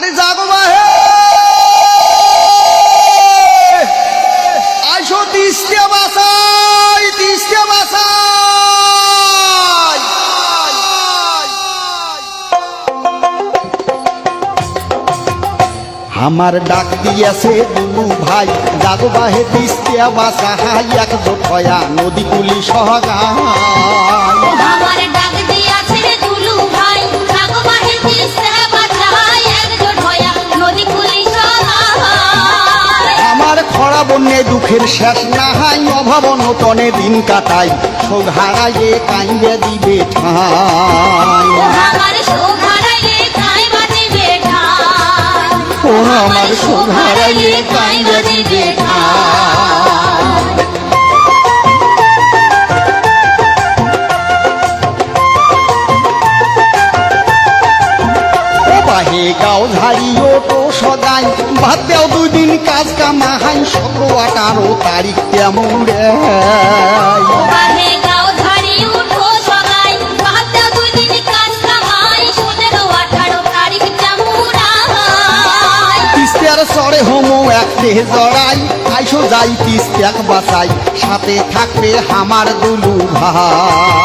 আরে জাগো বাহে আইসো তিস্তিয়া বাসাই তিস্তিয়া বাসাই। আমার ডাক দিয়েছে দুলু ভাই, জাগো বাহে তিস্তিয়া বাসা হাই এক জোটয়া নদী কুলি সহগায় খরা বন্যে দুঃখের শেষ না হাই অভাব নতনে দিন কাটাই শোক হারাইয়ে কাইয়ে দিবে ঠাই। ও আমার শোক হারাইয়ে কাইয়ে দিবে বাহে গাও ঝাড়িও তো সদাই ভাত দেও দুই দিন কাজ কামাহাই সতেরো আঠারো তারিখ তেমন রে সরে হোমো একতে জড়াই আইসো যাই তিস্তাক বাসাই সাথে থাকবে আমার দুলু ভাই।